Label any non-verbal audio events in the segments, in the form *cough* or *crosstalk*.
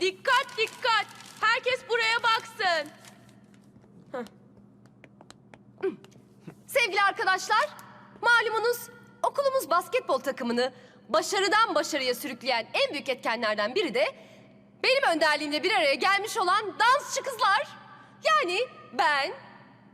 Dikkat dikkat. Herkes buraya baksın. Sevgili arkadaşlar, malumunuz okulumuz basketbol takımını başarıdan başarıya sürükleyen en büyük etkenlerden biri de benim önderliğimle bir araya gelmiş olan dansçı kızlar. Yani ben,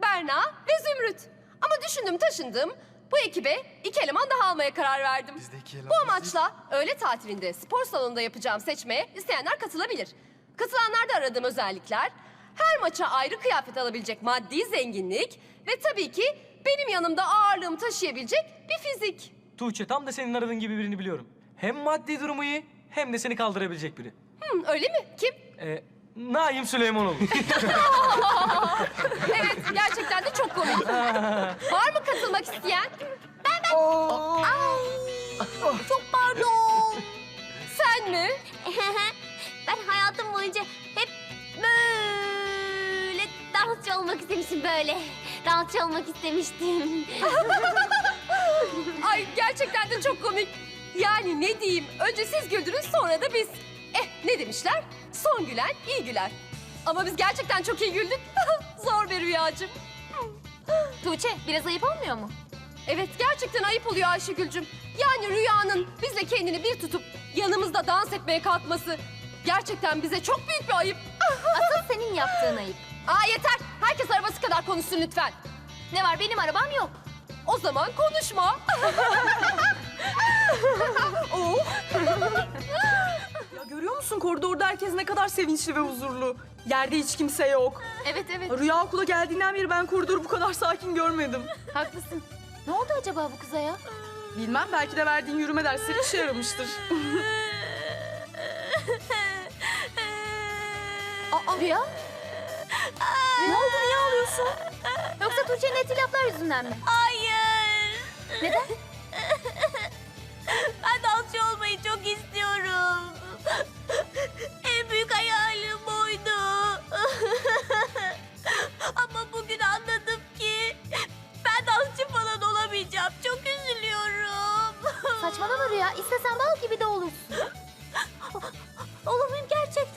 Berna ve Zümrüt. Ama düşündüm taşındım. Bu ekibe iki eleman daha almaya karar verdim. Biz de iki Bu amaçla öğle tatilinde spor salonunda yapacağım seçmeye isteyenler katılabilir. Katılanlarda aradığım özellikler her maça ayrı kıyafet alabilecek maddi zenginlik ve tabii ki benim yanımda ağırlığımı taşıyabilecek bir fizik. Tuğçe tam da senin aradığın gibi birini biliyorum. Hem maddi durumu iyi hem de seni kaldırabilecek biri. Hmm, öyle mi? Kim? Ee, Naim Süleymanoğlu. *laughs* Evet, gerçekten de çok komik. Var mı katılmak isteyen? Çok pardon. Sen mi? *laughs* ben hayatım boyunca hep böyle dansçı olmak istemiştim böyle. Dansçı olmak istemiştim. *laughs* Ay gerçekten de çok komik. Yani ne diyeyim? Önce siz güldünüz sonra da biz. Eh ne demişler? Son gülen iyi güler. Ama biz gerçekten çok iyi güldük. *laughs* Zor bir rüyacığım. Tuğçe biraz ayıp olmuyor mu? Evet gerçekten ayıp oluyor Ayşegül'cüm. Yani rüyanın bizle kendini bir tutup yanımızda dans etmeye kalkması gerçekten bize çok büyük bir ayıp. *laughs* Asıl senin yaptığın ayıp. Aa yeter. Herkes arabası kadar konuşsun lütfen. Ne var benim arabam yok. O zaman konuşma. *laughs* oh. Görüyor musun koridorda herkes ne kadar sevinçli ve huzurlu. Yerde hiç kimse yok. Evet evet Rüya okula geldiğinden beri ben koridoru bu kadar sakin görmedim. haklısın. Ne oldu acaba bu kıza ya? Bilmem belki de verdiğin yürüme dersleri işe yaramıştır. Aa, Rüya? ne oldu niye ağlıyorsun? Yoksa Tuğçe'nin eti laflar yüzünden mi? Hayır. Neden?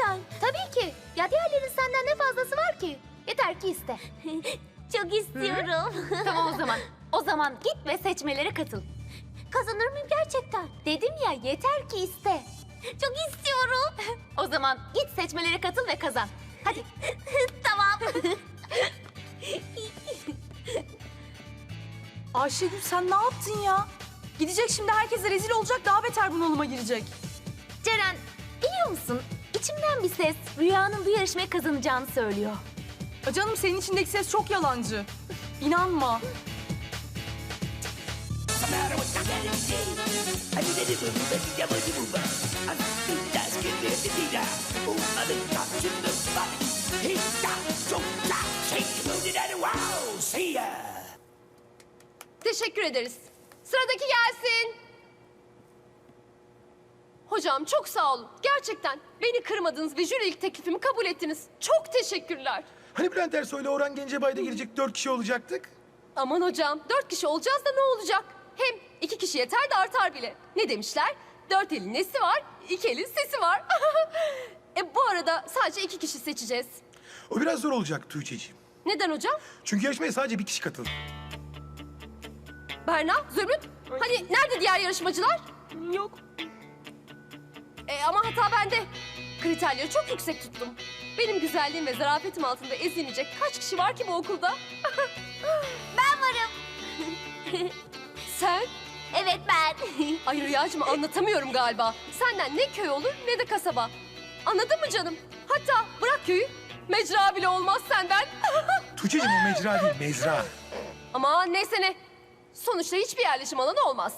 Gerçekten? Tabii ki. Ya diğerlerinin senden ne fazlası var ki? Yeter ki iste. *laughs* Çok istiyorum. *laughs* tamam o zaman. O zaman git ve seçmelere katıl. Kazanır mıyım gerçekten? Dedim ya yeter ki iste. Çok istiyorum. O zaman git seçmelere katıl ve kazan. Hadi. *laughs* tamam. Ayşegül sen ne yaptın ya? Gidecek şimdi herkese rezil olacak daha beter bunalıma girecek. Ceren biliyor musun? İçimden bir ses Rüya'nın bu yarışmayı kazanacağını söylüyor. Ya canım senin içindeki ses çok yalancı. İnanma. Teşekkür ederiz. Sıradaki gelsin. Hocam çok sağ olun. Gerçekten beni kırmadınız ve jürilik teklifimi kabul ettiniz. Çok teşekkürler. Hani Bülent Ersoy ile Orhan Gencebay'da girecek dört kişi olacaktık? Aman hocam dört kişi olacağız da ne olacak? Hem iki kişi yeter de artar bile. Ne demişler? Dört elin nesi var, iki elin sesi var. *laughs* e bu arada sadece iki kişi seçeceğiz. O biraz zor olacak Tuğçe'ciğim. Neden hocam? Çünkü yarışmaya sadece bir kişi katıldı. Berna, Zümrüt. Hani nerede diğer yarışmacılar? Yok. E, ama hata bende. Kriterleri çok yüksek tuttum. Benim güzelliğim ve zarafetim altında ezilecek kaç kişi var ki bu okulda? *laughs* Ben varım. *laughs* Sen? Evet ben. *laughs* Ay Rüyacığım anlatamıyorum galiba. Senden ne köy olur ne de kasaba. Anladın mı canım? Hatta bırak köyü. Mecra bile olmaz senden. Tuğçe'ciğim o mecra değil, mezra. Ama neyse ne. Sonuçta hiçbir yerleşim alanı olmaz.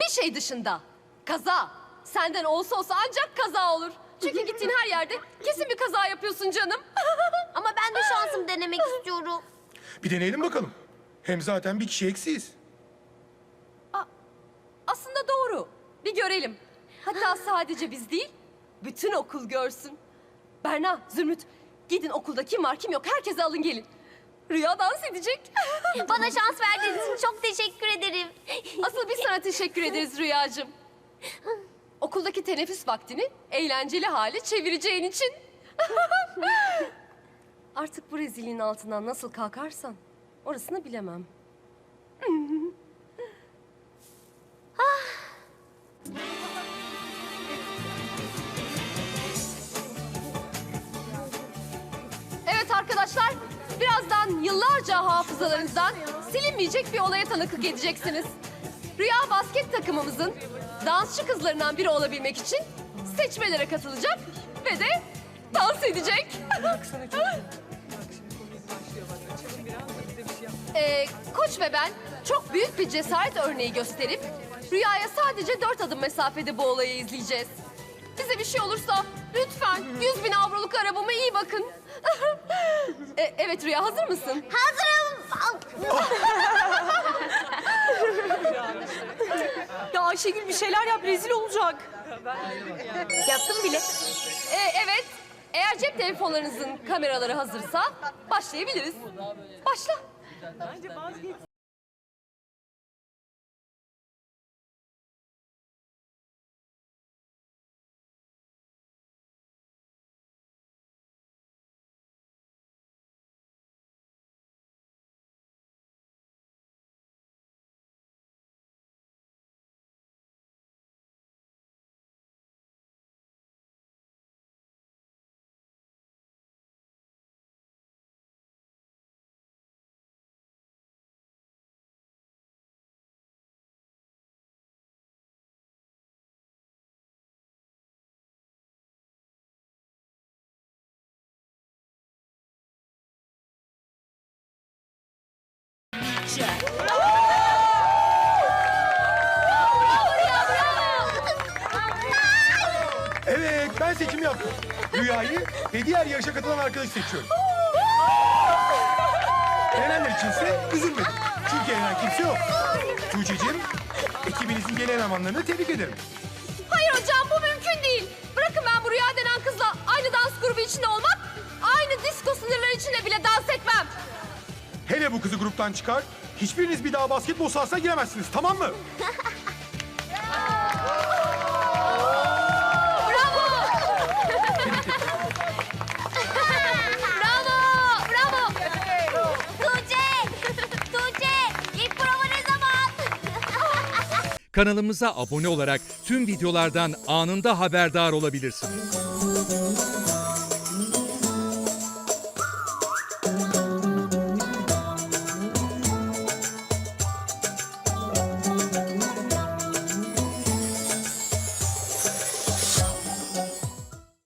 Bir şey dışında. Kaza. Senden olsa olsa ancak kaza olur. Çünkü *laughs* gittiğin her yerde kesin bir kaza yapıyorsun canım. *laughs* Ama ben de şansım denemek istiyorum. Bir deneyelim bakalım. Hem zaten bir kişi eksiyiz. Aslında doğru. Bir görelim. Hatta sadece biz değil, bütün okul görsün. Berna, Zümrüt, gidin okulda kim var kim yok herkese alın gelin. Rüya dans edecek. *laughs* Bana şans verdiğiniz için çok teşekkür ederim. Asıl biz sana teşekkür ederiz Rüyacığım. Okuldaki teneffüs vaktini eğlenceli hale çevireceğin için. *laughs* Artık bu rezilliğin altından nasıl kalkarsan orasını bilemem. *laughs* Evet arkadaşlar, birazdan yıllarca hafızalarınızdan silinmeyecek bir olaya tanıklık edeceksiniz. Rüya basket takımımızın dansçı kızlarından biri olabilmek için seçmelere katılacak ve de dans edecek. *laughs* Ee, koç ve ben çok büyük bir cesaret örneği gösterip Rüya'ya sadece dört adım mesafede bu olayı izleyeceğiz. Bize bir şey olursa lütfen 100 bin avroluk arabama iyi bakın. *laughs* E, evet Rüya hazır mısın? Hazırım. *laughs* Ya Ayşegül bir şeyler yap rezil olacak. Yaptım bile. E, evet. Eğer cep telefonlarınızın kameraları hazırsa başlayabiliriz. Başla. Evet ben seçim yaptım. Rüyayı ve diğer yarışa katılan arkadaşı seçiyorum. Elenenler içinse üzülmedim. Çünkü elenen kimse yok. Tuğçe'cim ekibinizin yeni elemanlarını tebrik ederim. Hele bu kızı gruptan çıkar. Hiçbiriniz bir daha basketbol sahasına giremezsiniz tamam mı? *laughs* *laughs* Bravo, bravo. Tuğçe. Tuğçe. İlk prova ne zaman? Kanalımıza abone olarak tüm videolardan anında haberdar olabilirsiniz.